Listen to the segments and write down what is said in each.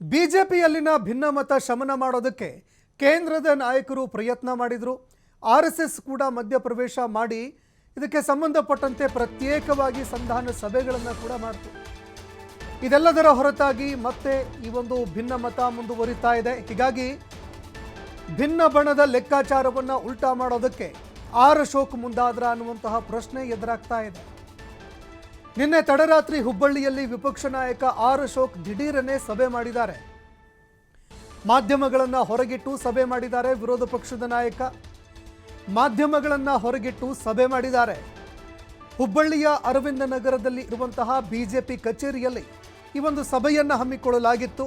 ಬಿಜೆಪಿಯಲ್ಲಿನ ಭಿನ್ನಮತ ಶಮನ ಮಾಡೋದಕ್ಕೆ ಕೇಂದ್ರದ ನಾಯಕರು ಪ್ರಯತ್ನ ಮಾಡಿದರು. ಆರ್ ಎಸ್ ಎಸ್ ಕೂಡ ಮಧ್ಯಪ್ರವೇಶ ಮಾಡಿ ಇದಕ್ಕೆ ಸಂಬಂಧಪಟ್ಟಂತೆ ಪ್ರತ್ಯೇಕವಾಗಿ ಸಂಧಾನ ಸಭೆಗಳನ್ನು ಕೂಡ ಮಾಡಿತು. ಇದೆಲ್ಲದರ ಹೊರತಾಗಿ ಮತ್ತೆ ಈ ಒಂದು ಭಿನ್ನಮತ ಮುಂದುವರಿತಾ ಇದೆ. ಹೀಗಾಗಿ ಭಿನ್ನ ಬಣದ ಲೆಕ್ಕಾಚಾರವನ್ನು ಉಲ್ಟಾ ಮಾಡೋದಕ್ಕೆ ಆರ್ ಅಶೋಕ್ ಮುಂದಾದ್ರ ಅನ್ನುವಂತಹ ಪ್ರಶ್ನೆ ಎದುರಾಗ್ತಾ ಇದೆ. ನಿನ್ನೆ ತಡರಾತ್ರಿ ಹುಬ್ಬಳ್ಳಿಯಲ್ಲಿ ವಿಪಕ್ಷ ನಾಯಕ ಆರ್ ಅಶೋಕ್ ದಿಢೀರನೆ ಸಭೆ ಮಾಡಿದ್ದಾರೆ. ಮಾಧ್ಯಮಗಳನ್ನು ಹೊರಗಿಟ್ಟು ಸಭೆ ಮಾಡಿದ್ದಾರೆ ವಿರೋಧ ಪಕ್ಷದ ನಾಯಕ. ಮಾಧ್ಯಮಗಳನ್ನು ಹೊರಗಿಟ್ಟು ಸಭೆ ಮಾಡಿದ್ದಾರೆ. ಹುಬ್ಬಳ್ಳಿಯ ಅರವಿಂದ ನಗರದಲ್ಲಿ ಇರುವಂತಹ ಬಿಜೆಪಿ ಕಚೇರಿಯಲ್ಲಿ ಈ ಒಂದು ಸಭೆಯನ್ನು ಹಮ್ಮಿಕೊಳ್ಳಲಾಗಿತ್ತು.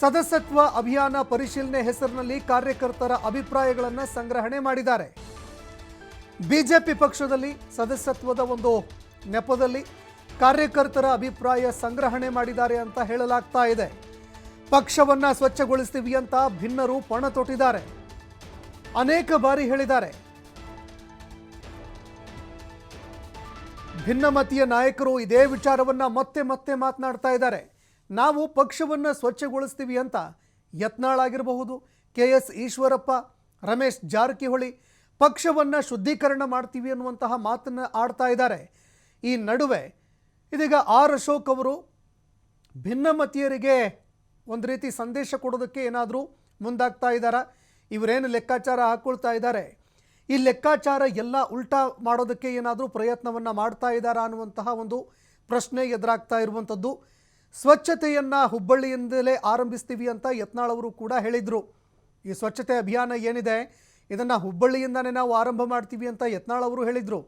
ಸದಸ್ಯತ್ವ ಅಭಿಯಾನ ಪರಿಶೀಲನೆ ಹೆಸರಿನಲ್ಲಿ ಕಾರ್ಯಕರ್ತರ ಅಭಿಪ್ರಾಯಗಳನ್ನು ಸಂಗ್ರಹಣೆ ಮಾಡಿದ್ದಾರೆ. ಬಿಜೆಪಿ ಪಕ್ಷದಲ್ಲಿ ಸದಸ್ಯತ್ವದ ಒಂದು ನೆಪದಲ್ಲಿ ಕಾರ್ಯಕರ್ತರ ಅಭಿಪ್ರಾಯ ಸಂಗ್ರಹಣೆ ಮಾಡಿದ್ದಾರೆ ಅಂತ ಹೇಳಲಾಗ್ತಾ ಇದೆ. ಪಕ್ಷವನ್ನ ಸ್ವಚ್ಛಗೊಳಿಸ್ತೀವಿ ಅಂತ ಭಿನ್ನರು ಪಣ ತೊಟ್ಟಿದ್ದಾರೆ ಅನೇಕ ಬಾರಿ ಹೇಳಿದ್ದಾರೆ. ಭಿನ್ನಮತೀಯ ನಾಯಕರು ಇದೇ ವಿಚಾರವನ್ನ ಮತ್ತೆ ಮತ್ತೆ ಮಾತನಾಡ್ತಾ ಇದ್ದಾರೆ. ನಾವು ಪಕ್ಷವನ್ನ ಸ್ವಚ್ಛಗೊಳಿಸ್ತೀವಿ ಅಂತ ಯತ್ನಾಳಾಗಿರಬಹುದು. ಕೆ ಎಸ್ ಈಶ್ವರಪ್ಪ, ರಮೇಶ್ ಜಾರಕಿಹೊಳಿ ಪಕ್ಷವನ್ನ ಶುದ್ಧೀಕರಣ ಮಾಡ್ತೀವಿ ಅನ್ನುವಂತಹ ಮಾತನ್ನು ಆಡ್ತಾ ಇದ್ದಾರೆ. ಈ ನಡುವೆ ಇದೀಗ ಆರ್ ಅಶೋಕ್ ಅವರು ಭಿನ್ನಮತೀಯರಿಗೆ ಒಂದು ರೀತಿ ಸಂದೇಶ ಕೊಡೋದಕ್ಕೆ ಏನಾದರೂ ಮುಂದಾಗ್ತಾ ಇದ್ದಾರಾ ಇವರೇನು ಲೆಕ್ಕಾಚಾರ ಹಾಕ್ಕೊಳ್ತಾ ಇದ್ದಾರೆ ಈ ಲೆಕ್ಕಾಚಾರ ಎಲ್ಲ ಉಲ್ಟಾ ಮಾಡೋದಕ್ಕೆ ಏನಾದರೂ ಪ್ರಯತ್ನವನ್ನು ಮಾಡ್ತಾ ಇದ್ದಾರಾ ಅನ್ನುವಂತಹ ಒಂದು ಪ್ರಶ್ನೆ ಎದುರಾಗ್ತಾ ಇರುವಂಥದ್ದು. ಸ್ವಚ್ಛತೆಯನ್ನು ಹುಬ್ಬಳ್ಳಿಯಿಂದಲೇ ಆರಂಭಿಸ್ತೀವಿ ಅಂತ ಯತ್ನಾಳ್ ಅವರು ಕೂಡ ಹೇಳಿದರು. ಈ ಸ್ವಚ್ಛತೆ ಅಭಿಯಾನ ಏನಿದೆ? ಇದನ್ನು ಹುಬ್ಬಳ್ಳಿಯಿಂದನೇ ನಾವು ಆರಂಭ ಮಾಡ್ತೀವಿ ಅಂತ ಯತ್ನಾಳ್ ಅವರು ಹೇಳಿದರು.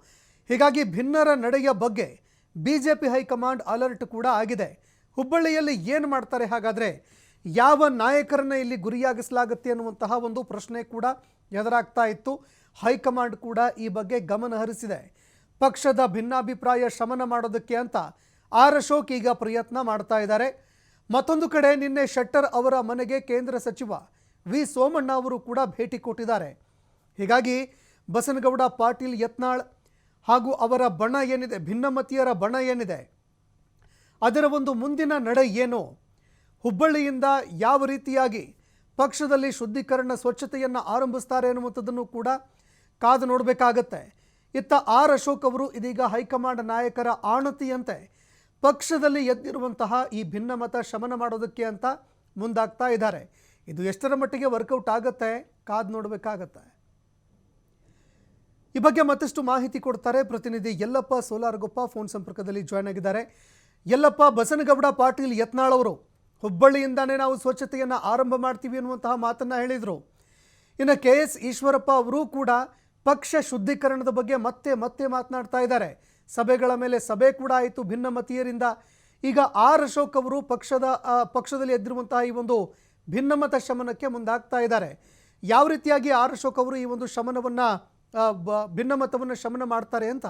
ಹೀಗಾಗಿ ಭಿನ್ನರ ನಡೆಯ ಬಗ್ಗೆ B J P high command alert ಕೂಡ ಆಗಿದೆ. ಹುಬ್ಬಳ್ಳಿಯಲ್ಲಿ ಏನು ಮಾಡ್ತಾರೆ ಹಾಗಾದರೆ? ಯಾವ ನಾಯಕರನ್ನ ಇಲ್ಲಿ ಗುರಿಯಾಗಿಸಲಾಗುತ್ತೆ ಅನ್ನುವಂತಹ ಒಂದು ಪ್ರಶ್ನೆ ಕೂಡ ಎದುರಾಗ್ತಾ ಇತ್ತು. ಹೈಕಮಾಂಡ್ ಕೂಡ ಈ ಬಗ್ಗೆ ಗಮನ ಹರಿಸಿದೆ. ಪಕ್ಷದ ಭಿನ್ನಾಭಿಪ್ರಾಯ ಶಮನ ಮಾಡೋದಕ್ಕೆ ಅಂತ ಆರ್ ಅಶೋಕ್ ಈಗ ಪ್ರಯತ್ನ ಮಾಡ್ತಾ ಇದ್ದಾರೆ. ಮತ್ತೊಂದು ಕಡೆ ನಿನ್ನೆ ಶೆಟ್ಟರ್ ಅವರ ಮನೆಗೆ ಕೇಂದ್ರ ಸಚಿವ ವಿ ಸೋಮಣ್ಣ ಅವರು ಕೂಡ ಭೇಟಿ ಕೊಟ್ಟಿದ್ದಾರೆ. ಹೀಗಾಗಿ ಬಸನಗೌಡ ಪಾಟೀಲ್ ಯತ್ನಾಳ್ ಹಾಗೂ ಅವರ ಬಣ ಏನಿದೆ, ಭಿನ್ನಮತೀಯರ ಬಣ ಏನಿದೆ, ಅದರ ಒಂದು ಮುಂದಿನ ನಡೆ ಏನು? ಹುಬ್ಬಳ್ಳಿಯಿಂದ ಯಾವ ರೀತಿಯಾಗಿ ಪಕ್ಷದಲ್ಲಿ ಶುದ್ಧೀಕರಣ ಸ್ವಚ್ಛತೆಯನ್ನು ಆರಂಭಿಸ್ತಾರೆ ಎನ್ನುವಂಥದ್ದನ್ನು ಕೂಡ ಕಾದು ನೋಡಬೇಕಾಗತ್ತೆ. ಇತ್ತ ಆರ್ ಅಶೋಕ್ ಅವರು ಇದೀಗ ಹೈಕಮಾಂಡ್ ನಾಯಕರ ಆಣತಿಯಂತೆ ಪಕ್ಷದಲ್ಲಿ ಎದ್ದಿರುವಂತಹ ಈ ಭಿನ್ನಮತ ಶಮನ ಮಾಡೋದಕ್ಕೆ ಅಂತ ಮುಂದಾಗ್ತಾ ಇದ್ದಾರೆ. ಇದು ಎಷ್ಟರ ಮಟ್ಟಿಗೆ ವರ್ಕೌಟ್ ಆಗುತ್ತೆ? ಕಾದು ನೋಡಬೇಕಾಗತ್ತೆ. ಈ ಬಗ್ಗೆ ಮತ್ತಷ್ಟು ಮಾಹಿತಿ ಕೊಡ್ತಾರೆ ಪ್ರತಿನಿಧಿ ಯಲ್ಲಪ್ಪ ಸೋಲಾರಗೊಪ್ಪ ಫೋನ್ ಸಂಪರ್ಕದಲ್ಲಿ ಜಾಯ್ನ್ ಆಗಿದ್ದಾರೆ. ಯಲ್ಲಪ್ಪ, ಬಸನಗೌಡ ಪಾಟೀಲ್ ಯತ್ನಾಳ್ ಅವರು, ಹುಬ್ಬಳ್ಳಿಯಿಂದಾನೇ ನಾವು ಸ್ವಚ್ಛತೆಯನ್ನು ಆರಂಭ ಮಾಡ್ತೀವಿ ಅನ್ನುವಂತಹ ಮಾತನ್ನ ಹೇಳಿದರು. ಇನ್ನು ಕೆ ಎಸ್ ಈಶ್ವರಪ್ಪ ಅವರು ಕೂಡ ಪಕ್ಷ ಶುದ್ಧೀಕರಣದ ಬಗ್ಗೆ ಮತ್ತೆ ಮತ್ತೆ ಮಾತನಾಡ್ತಾ ಇದ್ದಾರೆ. ಸಭೆಗಳ ಮೇಲೆ ಸಭೆ ಕೂಡ ಆಯಿತು ಭಿನ್ನಮತೀಯರಿಂದ ಈಗ ಆರ್ ಅಶೋಕ್ ಅವರು ಪಕ್ಷದ ಪಕ್ಷದಲ್ಲಿ ಎದ್ದಿರುವಂತಹ ಈ ಒಂದು ಭಿನ್ನಮತ ಶಮನಕ್ಕೆ ಮುಂದಾಗ್ತಾ ಇದ್ದಾರೆ. ಯಾವ ರೀತಿಯಾಗಿ ಆರ್ ಅಶೋಕ್ ಅವರು ಈ ಒಂದು ಶಮನವನ್ನು ಭಿನ್ನಮತವನ್ನು ಶಮನ ಮಾಡ್ತಾರೆ ಅಂತ.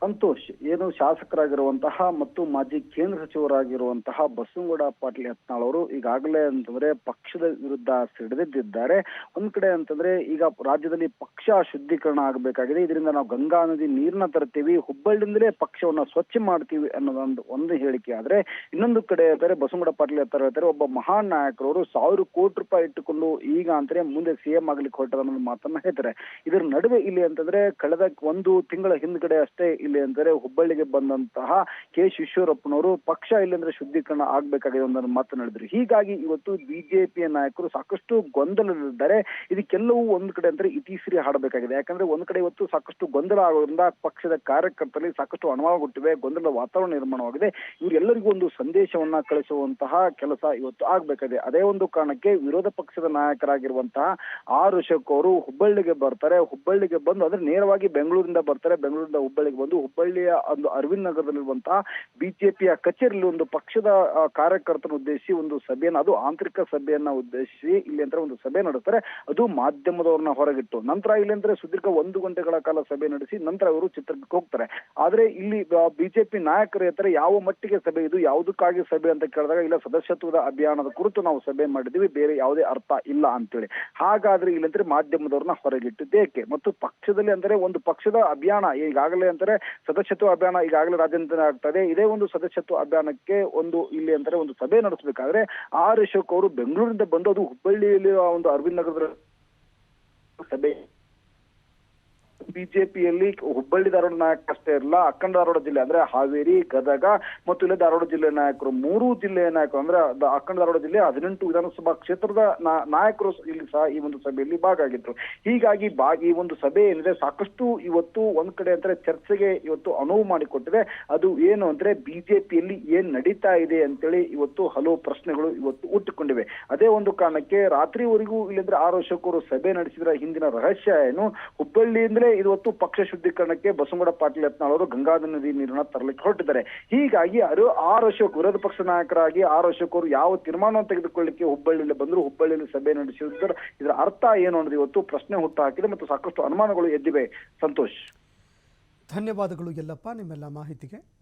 ಸಂತೋಷ್ ಏನು ಶಾಸಕರಾಗಿರುವಂತಹ ಮತ್ತು ಮಾಜಿ ಕೇಂದ್ರ ಸಚಿವರಾಗಿರುವಂತಹ ಬಸವನಗೌಡ ಪಾಟೀಲ್ ಯತ್ನಾಳ್ ಅವರು ಈಗಾಗಲೇ ಅಂತಂದ್ರೆ ಪಕ್ಷದ ವಿರುದ್ಧ ಸಿಡಿದಿದ್ದಾರೆ ಒಂದ್ ಕಡೆ ಅಂತಂದ್ರೆ ಈಗ ರಾಜ್ಯದಲ್ಲಿ ಪಕ್ಷ ಶುದ್ಧೀಕರಣ ಆಗಬೇಕಾಗಿದೆ. ಇದರಿಂದ ನಾವು ಗಂಗಾ ನದಿ ನೀರನ್ನ ತರ್ತೀವಿ ಹುಬ್ಬಳ್ಳಿಯಿಂದಲೇ ಪಕ್ಷವನ್ನ ಸ್ವಚ್ಛ ಮಾಡ್ತೀವಿ ಅನ್ನೋದೊಂದು ಒಂದು ಹೇಳಿಕೆ ಆದ್ರೆ ಇನ್ನೊಂದು ಕಡೆ ಹೇಳ್ತಾರೆ ಬಸವನಗೌಡ ಪಾಟೀಲ್ ಯತ್ನಾಳ್ ಹೇಳ್ತಾರೆ ಒಬ್ಬ ಮಹಾನ್ ನಾಯಕರವರು ಸಾವಿರ ಕೋಟಿ ರೂಪಾಯಿ ಇಟ್ಟುಕೊಂಡು ಈಗ ಅಂತಾರೆ ಮುಂದೆ ಸಿಎಂ ಆಗ್ಲಿಕ್ಕೆ ಹೊರಟದ ಅನ್ನೋ ಮಾತನ್ನ ಹೇಳ್ತಾರೆ. ಇದರ ನಡುವೆ ಇಲ್ಲಿ ಅಂತಂದ್ರೆ ಕಳೆದ ಒಂದು ತಿಂಗಳ ಹಿಂದ್ಗಡೆ ಅಷ್ಟೇ ಇಲ್ಲಿ ಅಂದರೆ ಹುಬ್ಬಳ್ಳಿಗೆ ಬಂದಂತಹ ಕೆ ಈಶ್ವರಪ್ಪನವರು ಪಕ್ಷ ಇಲ್ಲಿ ಅಂದ್ರೆ ಶುದ್ಧೀಕರಣ ಆಗ್ಬೇಕಾಗಿದೆ ಒಂದನ್ನು ಮಾತನಾಡಿದ್ರು. ಹೀಗಾಗಿ ಇವತ್ತು ಬಿಜೆಪಿಯ ನಾಯಕರು ಸಾಕಷ್ಟು ಗೊಂದಲದಲ್ಲಿದ್ದಾರೆ. ಇದಕ್ಕೆಲ್ಲವೂ ಒಂದ್ ಕಡೆ ಅಂದ್ರೆ ಇತಿಶ್ರೀ ಹಾಡಬೇಕಾಗಿದೆ. ಯಾಕಂದ್ರೆ ಒಂದ್ ಕಡೆ ಇವತ್ತು ಸಾಕಷ್ಟು ಗೊಂದಲ ಆಗೋದ್ರಿಂದ ಪಕ್ಷದ ಕಾರ್ಯಕರ್ತರಲ್ಲಿ ಸಾಕಷ್ಟು ಅನುಭವಗೊಟ್ಟಿವೆ ಗೊಂದಲ ವಾತಾವರಣ ನಿರ್ಮಾಣವಾಗಿದೆ. ಇವರೆಲ್ಲರಿಗೂ ಒಂದು ಸಂದೇಶವನ್ನ ಕಳಿಸುವಂತಹ ಕೆಲಸ ಇವತ್ತು ಆಗ್ಬೇಕಾಗಿದೆ. ಅದೇ ಒಂದು ಕಾರಣಕ್ಕೆ ವಿರೋಧ ಪಕ್ಷದ ನಾಯಕರಾಗಿರುವಂತಹ ಆರ್ ಅಶೋಕ್ ಅವರು ಹುಬ್ಬಳ್ಳಿಗೆ ಬರ್ತಾರೆ. ಹುಬ್ಬಳ್ಳಿಗೆ ಬಂದು ಅಂದ್ರೆ ನೇರವಾಗಿ ಬೆಂಗಳೂರಿಂದ ಬರ್ತಾರೆ. ಬೆಂಗಳೂರಿಂದ ಹುಬ್ಬಳ್ಳಿಗೆ ಬಂದು ಹುಬ್ಬಳ್ಳಿಯ ಒಂದು ಅರವಿಂದ್ ನಗರದಲ್ಲಿರುವಂತಹ ಬಿಜೆಪಿಯ ಕಚೇರಿಯಲ್ಲಿ ಒಂದು ಪಕ್ಷದ ಕಾರ್ಯಕರ್ತರನ್ನು ಉದ್ದೇಶಿಸಿ ಒಂದು ಸಭೆಯನ್ನ, ಅದು ಆಂತರಿಕ ಸಭೆಯನ್ನ ಉದ್ದೇಶಿಸಿ ಇಲ್ಲಿ ಅಂತ ಒಂದು ಸಭೆ ನಡೆಸ್ತಾರೆ. ಅದು ಮಾಧ್ಯಮದವ್ರನ್ನ ಹೊರಗಿಟ್ಟು. ನಂತರ ಇಲ್ಲಿ ಅಂದ್ರೆ ಸುದೀರ್ಘ ಒಂದು ಗಂಟೆಗಳ ಕಾಲ ಸಭೆ ನಡೆಸಿ ನಂತರ ಅವರು ಚಿತ್ರಕ್ಕೆ ಹೋಗ್ತಾರೆ. ಆದ್ರೆ ಇಲ್ಲಿ ಬಿಜೆಪಿ ನಾಯಕರು ಹೇಳ್ತಾರೆ ಯಾವ ಮಟ್ಟಿಗೆ ಸಭೆ ಇದು, ಯಾವುದಕ್ಕಾಗಿ ಸಭೆ ಅಂತ ಕೇಳಿದಾಗ ಇಲ್ಲ, ಸದಸ್ಯತ್ವದ ಅಭಿಯಾನದ ಕುರಿತು ನಾವು ಸಭೆ ಮಾಡಿದ್ವಿ ಬೇರೆ ಯಾವುದೇ ಅರ್ಥ ಇಲ್ಲ ಅಂತೇಳಿ. ಹಾಗಾದ್ರೆ ಇಲ್ಲಂದ್ರೆ ಮಾಧ್ಯಮದವ್ರನ್ನ ಹೊರಗಿಟ್ಟಿದ್ದೇಕೆ? ಮತ್ತು ಪಕ್ಷದಲ್ಲಿ ಅಂದ್ರೆ ಒಂದು ಪಕ್ಷದ ಅಭಿಯಾನ ಈಗಾಗಲೇ ಅಂತಾರೆ ಸದಸ್ಯತ್ವ ಅಭಿಯಾನ ಈಗಾಗಲೇ ರಾಜ್ಯಾದ್ಯಂತ ಆಗ್ತಾ ಇದೆ. ಒಂದು ಸದಸ್ಯತ್ವ ಅಭಿಯಾನಕ್ಕೆ ಒಂದು ಇಲ್ಲಿ ಅಂತಾರೆ ಒಂದು ಸಭೆ ನಡೆಸಬೇಕಾದ್ರೆ ಆರ್ ಅಶೋಕ್ ಅವರು ಬೆಂಗಳೂರಿಂದ ಬಂದು ಅದು ಹುಬ್ಬಳ್ಳಿಯಲ್ಲಿ ಆ ಒಂದು ಅರವಿಂದ್ ನಗರದ ಸಭೆ ಬಿಜೆಪಿಯಲ್ಲಿ ಹುಬ್ಬಳ್ಳಿ ಧಾರವಾಡ ನಾಯಕ ಅಷ್ಟೇ ಇರಲ್ಲ ಅಖಂಡ ಧಾರವಾಡ ಜಿಲ್ಲೆ ಅಂದ್ರೆ ಹಾವೇರಿ, ಗದಗ ಮತ್ತು ಇಲ್ಲೇ ಧಾರವಾಡ ಜಿಲ್ಲೆ ನಾಯಕರು. ಮೂರು ಜಿಲ್ಲೆಯ ನಾಯಕರು ಅಂದ್ರೆ ಅಖಂಡ ಧಾರವಾಡ ಜಿಲ್ಲೆ ಹದಿನೆಂಟು ವಿಧಾನಸಭಾ ಕ್ಷೇತ್ರದ ನಾಯಕರು ಇಲ್ಲಿ ಸಹ ಈ ಒಂದು ಸಭೆಯಲ್ಲಿ ಭಾಗಿಯಾಗಿದ್ರು ಹೀಗಾಗಿ ಈ ಒಂದು ಸಭೆ ಏನಿದೆ ಸಾಕಷ್ಟು ಇವತ್ತು ಒಂದ್ ಕಡೆ ಅಂದ್ರೆ ಚರ್ಚೆಗೆ ಇವತ್ತು ಅನುವು ಮಾಡಿಕೊಟ್ಟಿದೆ. ಅದು ಏನು ಅಂದ್ರೆ ಬಿಜೆಪಿಯಲ್ಲಿ ಏನ್ ನಡೀತಾ ಇದೆ ಅಂತೇಳಿ ಇವತ್ತು ಹಲವು ಪ್ರಶ್ನೆಗಳು ಇವತ್ತು ಹುಟ್ಟಿಕೊಂಡಿವೆ. ಅದೇ ಒಂದು ಕಾರಣಕ್ಕೆ ರಾತ್ರಿವರೆಗೂ ಇಲ್ಲಂದ್ರೆ ಆರು ವರ್ಷಕ್ಕೂ ಸಭೆ ನಡೆಸಿದ್ರ ಹಿಂದಿನ ರಹಸ್ಯ ಏನು? ಹುಬ್ಬಳ್ಳಿಯಿಂದಲೇ ಇವತ್ತು ಪಕ್ಷ ಶುದ್ಧೀಕರಣಕ್ಕೆ ಬಸವಗೌಡ ಪಾಟೀಲ್ ಯತ್ನಾಳ್ ಅವರು ಗಂಗಾಧರ ನದಿ ನೀರನ್ನ ತರಲಿಕ್ಕೆ ಹೊರಟಿದ್ದಾರೆ. ಹೀಗಾಗಿ ಅವರು ಆರ್ ಅಶೋಕ್ ವಿರೋಧ ಪಕ್ಷ ನಾಯಕರಾಗಿ ಆರ್ ಅಶೋಕ್ ಅವರು ಯಾವ ತೀರ್ಮಾನವನ್ನು ತೆಗೆದುಕೊಳ್ಳಿಕ್ಕೆ ಹುಬ್ಬಳ್ಳಿಯಲ್ಲಿ ಬಂದರು ಹುಬ್ಬಳ್ಳಿಯಲ್ಲಿ ಸಭೆ ನಡೆಸಿದ್ರು ಇದರ ಅರ್ಥ ಏನು ಅನ್ನೋದು ಇವತ್ತು ಪ್ರಶ್ನೆ ಹುಟ್ಟು ಹಾಕಿದೆ ಮತ್ತು ಸಾಕಷ್ಟು ಅನುಮಾನಗಳು ಎದ್ದಿವೆ. ಸಂತೋಷ್. ಧನ್ಯವಾದಗಳು ಎಲ್ಲಪ್ಪ ನಿಮ್ಮೆಲ್ಲ ಮಾಹಿತಿಗೆ.